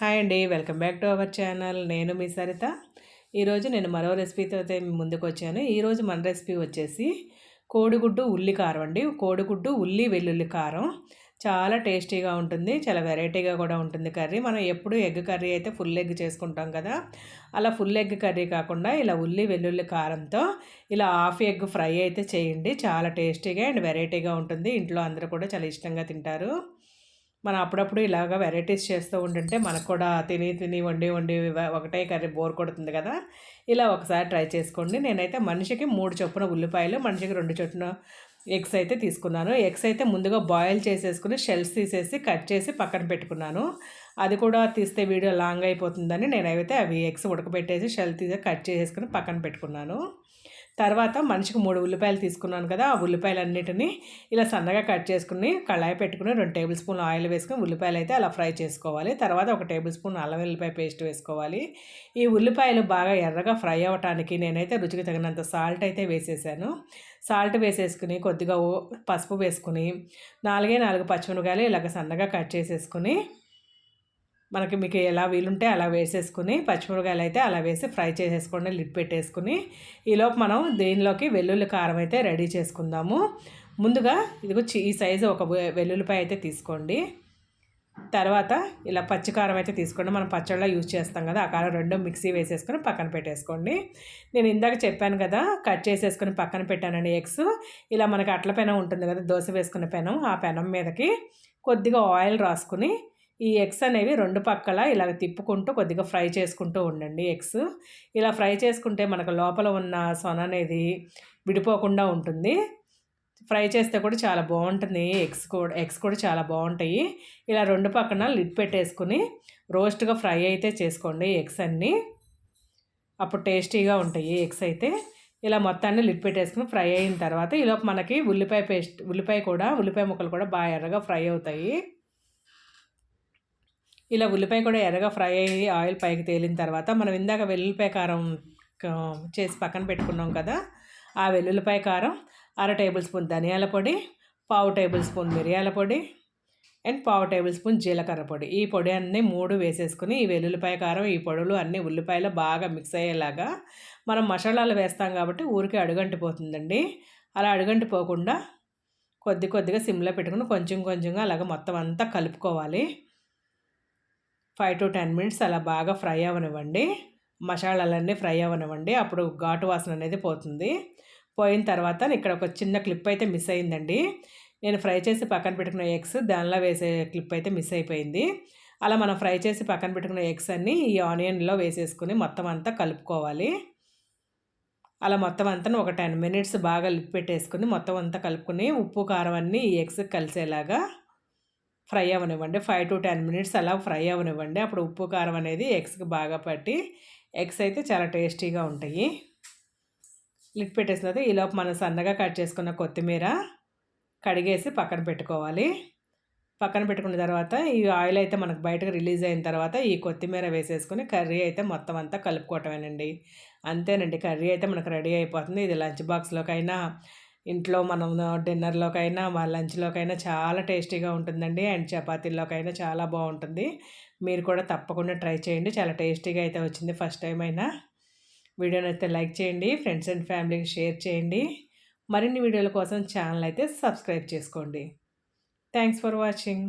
Hi అండి welcome back to our channel. నేను మీ సరిత. ఈరోజు నేను మరో రెసిపీతో అయితే ముందుకు వచ్చాను. ఈరోజు మన రెసిపీ వచ్చేసి కోడిగుడ్డు ఉల్లి కారం అండి. కోడిగుడ్డు ఉల్లి వెల్లుల్లి కారం. చాలా టేస్టీగా ఉంటుంది చాలా వెరైటీగా కూడా ఉంటుంది కర్రీ. మనం ఎప్పుడు ఎగ్ కర్రీ అయితే ఫుల్ ఎగ్ చేసుకుంటాం కదా అలా ఫుల్ ఎగ్ కర్రీ కాకుండా ఇలా ఉల్లి వెల్లుల్లి కారంతో ఇలా హాఫ్ ఎగ్ ఫ్రై అయితే చేయండి. చాలా టేస్టీగా అండ్ వెరైటీగా ఉంటుంది. ఇంట్లో అందరూ కూడా చాలా ఇష్టంగా తింటారు. మనం అప్పుడప్పుడు ఇలాగ వెరైటీస్ చేస్తూ ఉంటుంటే మనకు కూడా తిని తిని వండి వండి ఒకటే కర్రీ బోర్ కొడుతుంది కదా. ఇలా ఒకసారి ట్రై చేసుకోండి. నేనైతే మనిషికి మూడు చొప్పున ఉల్లిపాయలు మనిషికి రెండు చొప్పున ఎగ్స్ అయితే తీసుకున్నాను. ఎగ్స్ అయితే ముందుగా బాయిల్ చేసేసుకుని షెల్స్ తీసేసి కట్ చేసి పక్కన పెట్టుకున్నాను. అది కూడా తీస్తే వీడియో లాంగ్ అయిపోతుందని నేనైతే అవి ఎగ్స్ ఉడకబెట్టేసి షెల్ తీసి కట్ చేసేసుకుని పక్కన పెట్టుకున్నాను. తర్వాత మనిషికి మూడు ఉల్లిపాయలు తీసుకున్నాను కదా ఆ ఉల్లిపాయలన్నిటిని ఇలా సన్నగా కట్ చేసుకుని కళాయి పెట్టుకుని రెండు టేబుల్ స్పూన్ ఆయిల్ వేసుకుని ఉల్లిపాయలు అయితే అలా ఫ్రై చేసుకోవాలి. తర్వాత ఒక టేబుల్ స్పూన్ అల్లం ఉల్లిపాయ పేస్ట్ వేసుకోవాలి. ఈ ఉల్లిపాయలు బాగా ఎర్రగా ఫ్రై అవ్వటానికి నేనైతే రుచికి తగినంత సాల్ట్ అయితే వేసేసాను. సాల్ట్ వేసేసుకుని కొద్దిగా పసుపు వేసుకుని నాలుగే నాలుగు పచ్చిమిరకాయలు ఇలాగ సన్నగా కట్ చేసేసుకుని మనకి మీకు ఎలా వీలుంటే అలా వేసేసుకుని పచ్చిమిరకాయలు అయితే అలా వేసి ఫ్రై చేసేసుకోండి లిడ్ పెట్టేసుకుని. ఈలోపు మనం దీనిలోకి వెల్లుల్లి కారం అయితే రెడీ చేసుకుందాము. ముందుగా ఇదిగో ఈ సైజు ఒక వెల్లుల్లిపాయ అయితే తీసుకోండి. తర్వాత ఇలా పచ్చికారం అయితే తీసుకోండి. మనం పచ్చళ్ళ యూజ్ చేస్తాం కదా ఆ కారం రెండు మిక్సీ వేసేసుకొని పక్కన పెట్టేసుకోండి. నేను ఇందాక చెప్పాను కదా కట్ చేసేసుకొని పక్కన పెట్టానండి ఎగ్స్. ఇలా మనకి అట్ల పెనం ఉంటుంది కదా దోశ వేసుకునే పెనం ఆ పెనం మీదకి కొద్దిగా ఆయిల్ రాసుకుని ఈ ఎగ్స్ అనేవి రెండు పక్కల ఇలా తిప్పుకుంటూ కొద్దిగా ఫ్రై చేసుకుంటూ ఉండండి ఎగ్స్. ఇలా ఫ్రై చేసుకుంటే మనకు లోపల ఉన్న సొన అనేది విడిపోకుండా ఉంటుంది. ఫ్రై చేస్తే కూడా చాలా బాగుంటుంది. ఎగ్స్ కూడా ఎగ్స్ కూడా చాలా బాగుంటాయి. ఇలా రెండు పక్కన లిడ్ పెట్టేసుకుని రోస్ట్గా ఫ్రై అయితే చేసుకోండి ఎగ్స్ అన్నీ. అప్పుడు టేస్టీగా ఉంటాయి ఎగ్స్ అయితే. ఇలా మొత్తాన్ని లిడ్ పెట్టేసుకుని ఫ్రై అయిన తర్వాత ఈలోపు మనకి ఉల్లిపాయ పేస్ట్ ఉల్లిపాయ కూడా ఉల్లిపాయ ముక్కలు కూడా బాగా ఎర్రగా ఫ్రై అవుతాయి. ఇలా ఉల్లిపాయ కూడా ఎర్రగా ఫ్రై అయ్యి ఆయిల్ పైకి తేలిన తర్వాత మనం ఇందాక వెల్లుల్లిపాయ కారం చేసి పక్కన పెట్టుకున్నాం కదా ఆ వెల్లుల్లిపాయ కారం అర టేబుల్ స్పూన్ ధనియాల పొడి పావు టేబుల్ స్పూన్ మిరియాల పొడి అండ్ పావు టేబుల్ స్పూన్ జీలకర్ర పొడి. ఈ పొడి అన్నీ మూడు వేసేసుకుని ఈ వెల్లుల్లిపాయ కారం ఈ పొడులు అన్నీ ఉల్లిపాయలు బాగా మిక్స్ అయ్యేలాగా మనం మసాలాలు వేస్తాం కాబట్టి ఊరికి అడుగంటిపోతుందండి. అలా అడుగంటిపోకుండా కొద్ది కొద్దిగా సిమ్లో పెట్టుకుని కొంచెం కొంచెంగా అలాగ మొత్తం అంతా కలుపుకోవాలి. ఫైవ్ టు టెన్ మినిట్స్ అలా బాగా ఫ్రై అవ్వనివ్వండి మసాలాలన్నీ ఫ్రై అవ్వనివ్వండి అప్పుడు ఘాటు వాసన అనేది పోతుంది. పోయిన తర్వాత ఇక్కడ ఒక చిన్న క్లిప్ అయితే మిస్ అయిందండి. నేను ఫ్రై చేసి పక్కన పెట్టుకున్న ఎగ్స్ దానిలో వేసే క్లిప్ అయితే మిస్ అయిపోయింది. అలా మనం ఫ్రై చేసి పక్కన పెట్టుకున్న ఎగ్స్ అన్నీ ఈ ఆనియన్లో వేసేసుకుని మొత్తం అంతా కలుపుకోవాలి. అలా మొత్తం అంతా ఒక టెన్ మినిట్స్ బాగా లిప్ పెట్టేసుకుని మొత్తం అంతా కలుపుకొని ఉప్పు కారం అన్నీ ఈ ఎగ్స్ కలిసేలాగా ఫ్రై అవ్వనివ్వండి. ఫైవ్ టు టెన్ మినిట్స్ అలా ఫ్రై అవ్వనివ్వండి. అప్పుడు ఉప్పు కారం అనేది ఎగ్స్కి బాగా పట్టి ఎగ్స్ అయితే చాలా టేస్టీగా ఉంటాయి. లిట్ పెట్టేసిన తర్వాత ఈలోపు మనం సన్నగా కట్ చేసుకున్న కొత్తిమీర కడిగేసి పక్కన పెట్టుకోవాలి. పక్కన పెట్టుకున్న తర్వాత ఈ ఆయిల్ అయితే మనకు బయటకు రిలీజ్ అయిన తర్వాత ఈ కొత్తిమీర వేసేసుకొని కర్రీ అయితే మొత్తం అంతా కలుపుకోవటమేనండి. అంతేనండి. కర్రీ అయితే మనకు రెడీ అయిపోతుంది. ఇది లంచ్ బాక్స్లోకైనా ఇంట్లో మనం డిన్నర్లోకైనా మా లంచ్లోకైనా చాలా టేస్టీగా ఉంటుందండి. అండ్ చపాతీల్లోకైనా చాలా బాగుంటుంది. మీరు కూడా తప్పకుండా ట్రై చేయండి. చాలా టేస్టీగా అయితే వచ్చింది ఫస్ట్ టైం అయినా. వీడియోని అయితే లైక్ చేయండి. ఫ్రెండ్స్ అండ్ ఫ్యామిలీకి షేర్ చేయండి. మరిన్ని వీడియోల కోసం ఛానల్ అయితే సబ్స్క్రైబ్ చేసుకోండి. Thanks for watching.